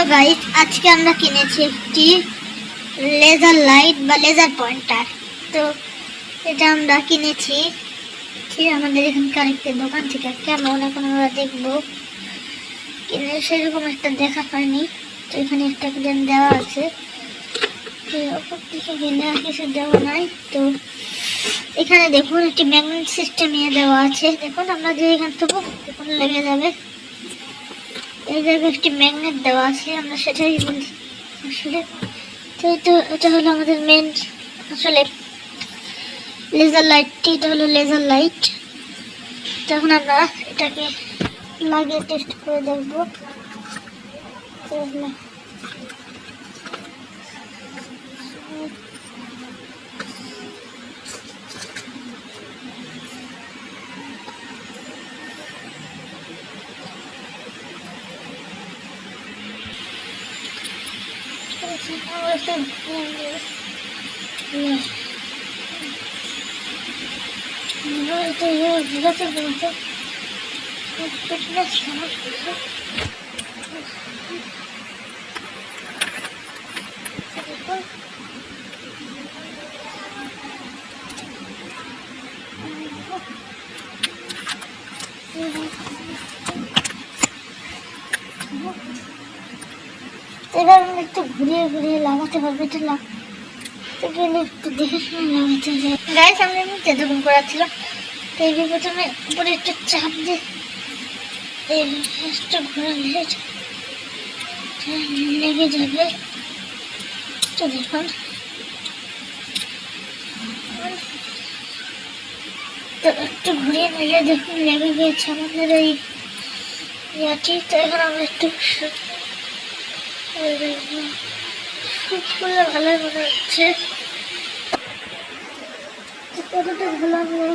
Hello guys, আজকে আমরা কিনেছি একটি লেজার লাইট বা লেজার পয়েন্টার তো এটা আমরা কিনেছি। ঠিক, আমাদের এখানকার একটি দোকান থেকে কেমন এখন আমরা দেখব। কিনে সেরকম একটা দেখা হয়নি। তো এখানে একটা যেন দেওয়া আছে। ওপর গেলে আর কিছু দেওয়া নাই। তো এখানে দেখুন, একটি ম্যাগনেট সিস্টেম ইয়ে দেওয়া আছে। দেখুন, আমরা যে এখান থেকে লেগে যাবে। এই জায়গায় একটি ম্যাগনেট দেওয়া আছে, আমরা সেটাই বলছি আসলে তো এটা এটা হলো আমাদের মেন আসলে লেজার লাইটটি এটা হলো লেজার লাইট তখন আমরা এটাকে লাগিয়ে টেস্ট করে দেখব। 倒してるん。です。よし。意外と用事がちょっと待って。持ってきました。একটু ঘুরিয়ে ঘুরিয়ে লাগাতে পারব এটা লাগ তো গেলে একটু দেখে শুনে লাগাতে হবে। গাইস আমরা এমনি যেরকম করাচ্ছিলাম তো এই প্রথমে উপরে একটু চাপ দিয়ে এই একটু ঘোরালে লেগে যাবে। তো দেখুন। তো একটু ঘুরিয়ে নিলে দেখুন লেগে গিয়েছে আমাদের এই ইয়াটি। তো এখন আমরা একটু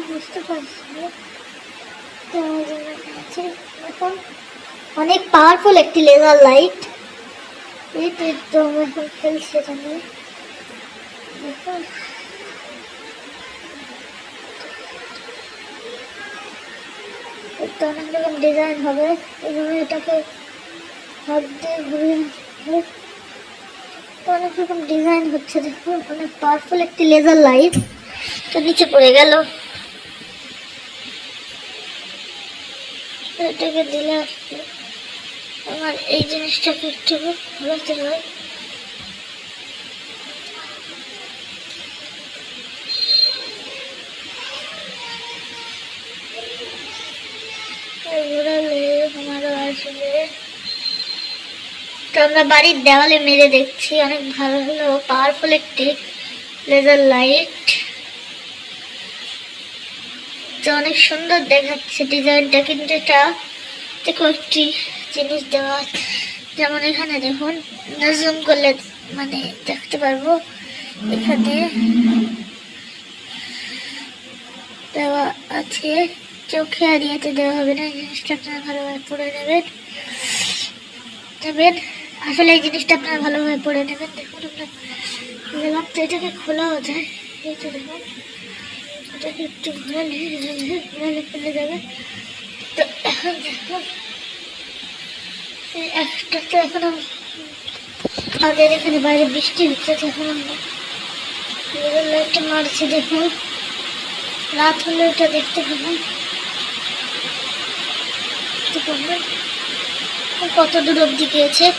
বুঝতে পারছি অনেক পাওয়ারফুল একটি লেজার লাইট এই তো অনেক রকম ডিজাইন হবে। এভাবে এটাকে হাত দিয়ে ঘুরিয়ে অনেক রকম ডিজাইন হচ্ছে, দেখুন, অনেক পাওয়ারফুল একটি লেজার লাইট তো নিচে পড়ে গেল। এটাকে দিলে আমার এই জিনিসটাকে একটু ঘোরাতে হয় তো আমরা বাড়ির দেওয়ালে মেরে দেখছি। অনেক ভালো হলো। পাওয়ারফুল একটি লেজার লাইট তো অনেক সুন্দর দেখাচ্ছে ডিজাইনটা কিন্তু এটা একটি জিনিস দেওয়া। যেমন এখানে দেখুন জুম করলে মানে দেখতে পারব। এখানে দেওয়া আছে। চোখে আর ইয়েতে দেওয়া হবে না জিনিসটা আপনারা ভালোভাবে পড়ে নেবেন। নেবেন। আসলে এই জিনিসটা আপনারা ভালোভাবে পড়ে নেবেন, দেখুন আমরা গেলাম তো এটাকে খোলাও যায়। এই তো দেখুন, এটাকে একটু ঘোরালে ঘোরালে ফেলে যাবে। তো এখন দেখুন, এই একটা তো এখন আম- আমাদের এখানে বাইরে বৃষ্টি হচ্ছে, তো এখন আমরা লাইটটা মারছি, দেখুন। রাত হলে এটা দেখতে পাবেন। দেখতে কত দূর অব্দি গিয়েছে?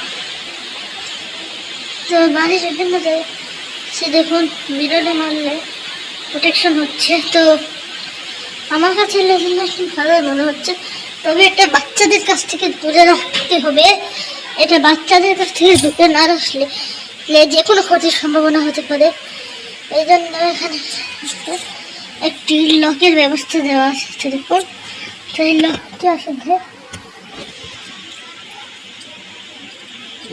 তো বাড়ির বিভিন্ন জায়গায় সে দেখুন মিররে মারলে প্রোটেকশন হচ্ছে। তো আমার কাছে লেজেন্ডার ভালোই মনে হচ্ছে। তবে এটা বাচ্চাদের কাছ থেকে দূরে রাখতে হবে। এটা বাচ্চাদের কাছ থেকে দূরে না রাখলে যে কোনো ক্ষতির সম্ভাবনা হতে পারে। এই জন্য এখানে একটি লকের ব্যবস্থা দেওয়া আছে দেখুন। তো এই লকটি আসলে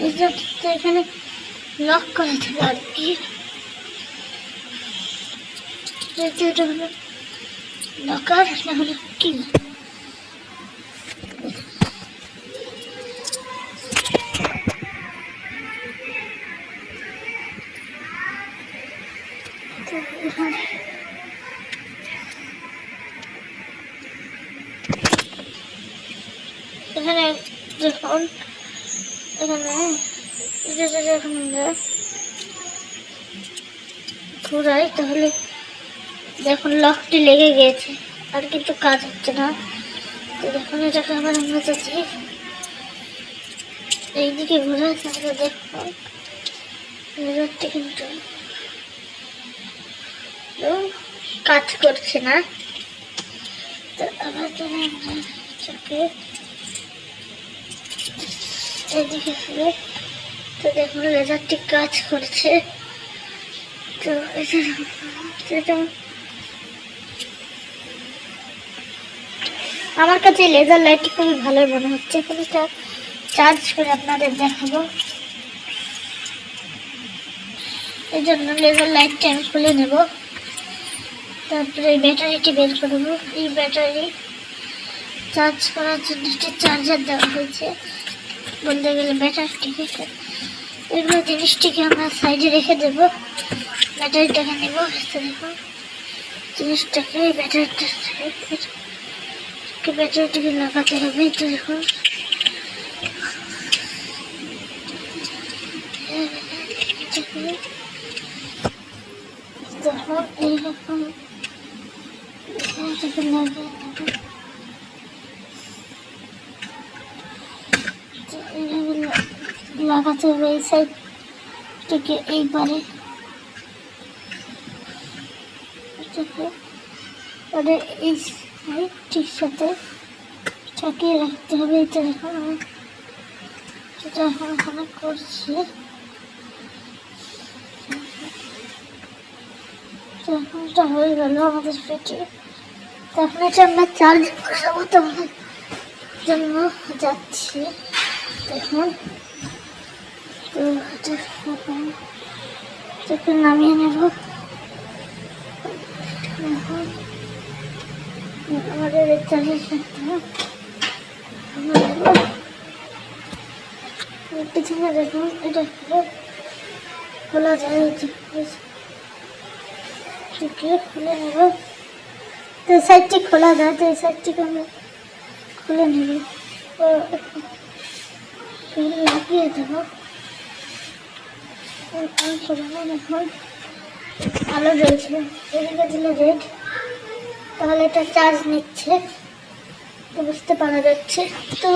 এই যে তো এখানে লক করা থাকে আর কি এটা হলো লকার না হলো কি এখানে দেখুন এখানে এটা এখন আমরা ঘুরাই, তাহলে দেখুন লকটি লেগে গিয়েছে আর কিন্তু কাজ হচ্ছে না। তো দেখুন এটাকে আবার আমরা যদি এইদিকে ঘুরাই, তাহলে দেখুন লেজারটি কিন্তু কাজ করছে না। তো আবার যদি আমরা এটাকে ফিরে তো দেখুন লেজারটি কাজ করছে। তো আমার কাছে লেজার লাইটটি খুবই ভালো মনে হচ্ছে। এখন এটা চার্জ করে আপনাদের দেখাবো। এই জন্য লেজার লাইটটি আমি খুলে নেব। তারপরে এই ব্যাটারিটি বের করব এই ব্যাটারি চার্জ করার জন্য একটা চার্জার দেওয়া হয়েছে। বলতে গেলে ব্যাটারিটিকে এগুলো জিনিসটিকে আমরা সাইডে রেখে দেব। ব্যাটারিটাকে নেব তো দেখুন জিনিসটাকে ব্যাটারিটা ব্যাটারিটিকে লাগাতে হবে তো দেখুন। দেখুন, এইরকম লাগিয়ে নেব লাগাতে হবে এই সাইড থেকে এইবারে এটাকে এই সাইডটির সাথে ঠাকিয়ে রাখতে হবে। এটা এখন আমি যেটা এখন এখানে করছি। এটা হয়ে গেল আমাদের পেটে। তো এখন এটা আমরা চার্জ বসাবো তোমার জন্য যাচ্ছি। দেখুন তো এটাকে নামিয়ে নেব আমাদের চার্জের পিছনে দেখুন এটা খুলে যায় খুলে নেব তো সাইডটি খোলা যায় তো এই সাইডটিকে আমরা খুলে নেব লাগিয়ে দেবো দেখুন আলো জ্বলছে, এদিকে দিলে রেড তাহলে এটা চার্জ নিচ্ছে, তো বুঝতে পারা যাচ্ছে। তো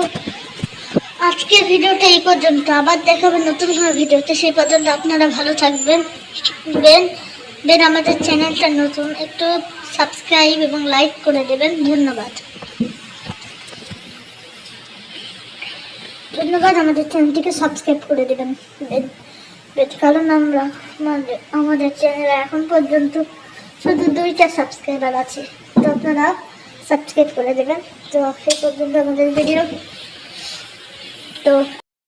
আজকের ভিডিওটা এই পর্যন্ত, আবার দেখাবেন নতুন কোনো ভিডিওতে, সেই পর্যন্ত আপনারা ভালো থাকবেন বেন বেন আমাদের চ্যানেলটা নতুন, একটু সাবস্ক্রাইব এবং লাইক করে দেবেন, ধন্যবাদ। ধন্যবাদ, আমাদের চ্যানেলটিকে সাবস্ক্রাইব করে দেবেন কারণ আমরা আমাদের চ্যানেলে এখন পর্যন্ত শুধু দুইটা সাবস্ক্রাইবার আছে। তো আপনারা সাবস্ক্রাইব করে দেবেন। তো সেই পর্যন্ত আমাদের ভিডিও তো